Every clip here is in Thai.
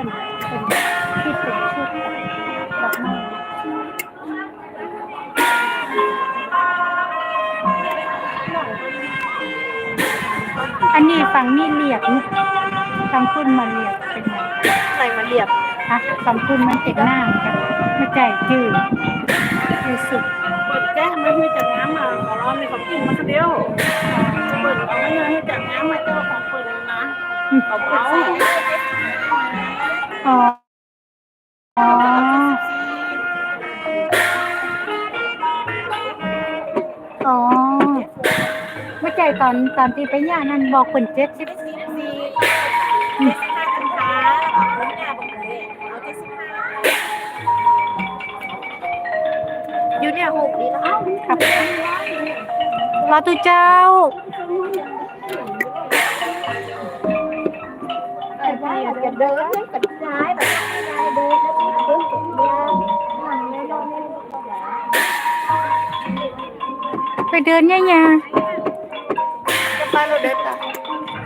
อนเป็นที่เป็นชุดดอกไม้อันนี้ฟังนี่เรียบนี่ฟังคุณมาเรียบเป็นไงใส่มาเรียบฮะฟังคุณมันเป็นหน้ากันไม่ใจจืดจืดสุดเปิดแก้ไม่ให้จากน้ำมาขอร้องมีของกินมาคนเดียวเปิดเอาไม่ให้จากน้ำมาเจ้าของเปิดนะเอาเอา อ๋ออ๋ออ๋อไม่ใจตอนตอนที่ไปย่านั่นบอกเป็นเจ็ดสิบสี่สี่เจ็ดสิบห้าคันค้าเอาคนหน้าบอกเลยเอาเจ็ดสิบห้าอยู่เนี่ยหกดีแล้วครับรอตุเจ้าจะเดินกับซ้ายแบบซ้ายเดินแล้วก็เดินกับยาวหลังเลยเราเนี่ยไปเดินเนี่ยยาจะไปเราเดินกัน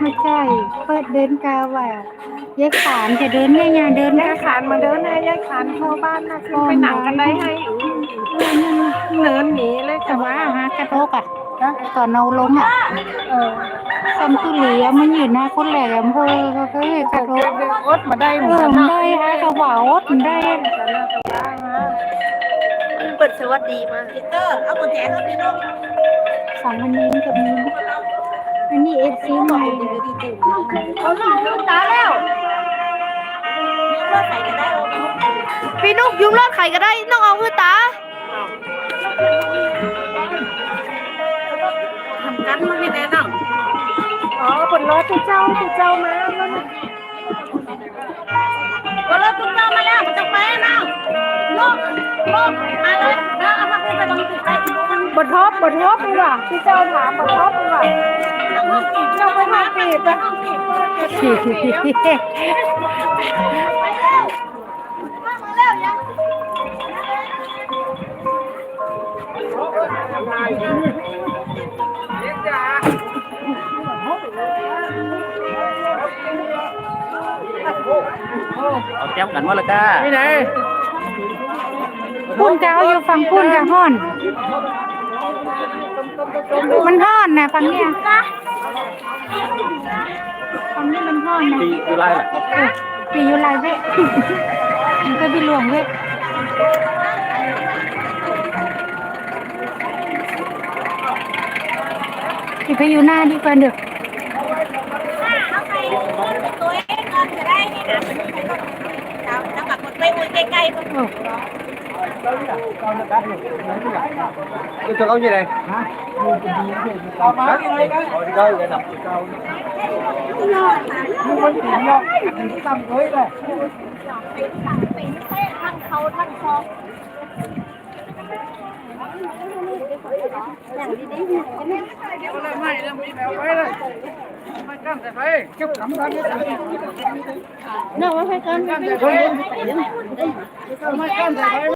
ไม่ใช่เปิดเดินกาว่ะยายขานจะเดินเนี่ยยาเดินยายขานมาเดินให้ยายขานเข้าบ้านนะขึ้นไปหนังกันได้ให้ เนินหนีเลยแต่ว่าฮะกระโทกอะตอนเราล้มอะเออซัมตุลีอะมันอยู่หน้าคนแหลมอำเภอก็เคยกระโทกอดมาได้เออมันได้ฮะกระเป๋ามันได้เปิดสวัสดีมาพีเตอร์เอากุญแจเข้าไปน้องสองอันนี้กับนี้อันนี้เอฟซีใหม่เขาลองลูกตาแล้ว พี่นุกยุงรอดไข่ก็ได้น้องเอาคือตาทำกันมันไม่แน่นอนอ๋อบนรถทุกเจ้าทุกเจ้ามาแล้วนะบนรถทุกเจ้ามาแล้วมันจะไปนะลูกลูกมาเลยนะเอามาขึ้นไปบังติดไปมันบนท็อปบนท็อปดีกว่าที่เจ้าถามบนท็อปดีกว่า เจ้าไปมาปีบนะมาแล้วยังเอาแก้มกันว่าละก้าไม่ไหนพุ่นจะเอาอยู่ฝั่งพุ่นกับห้อน มันห้อนนะฝั่งเนี้ย ฝั่งนี้มันห้อนนะปีอยู่ไรล่ะเออปีอยู่ไร เว้ยมันก็พี่หลวงเว้ยที่ไปอยู่หน้าดีกว่าเด้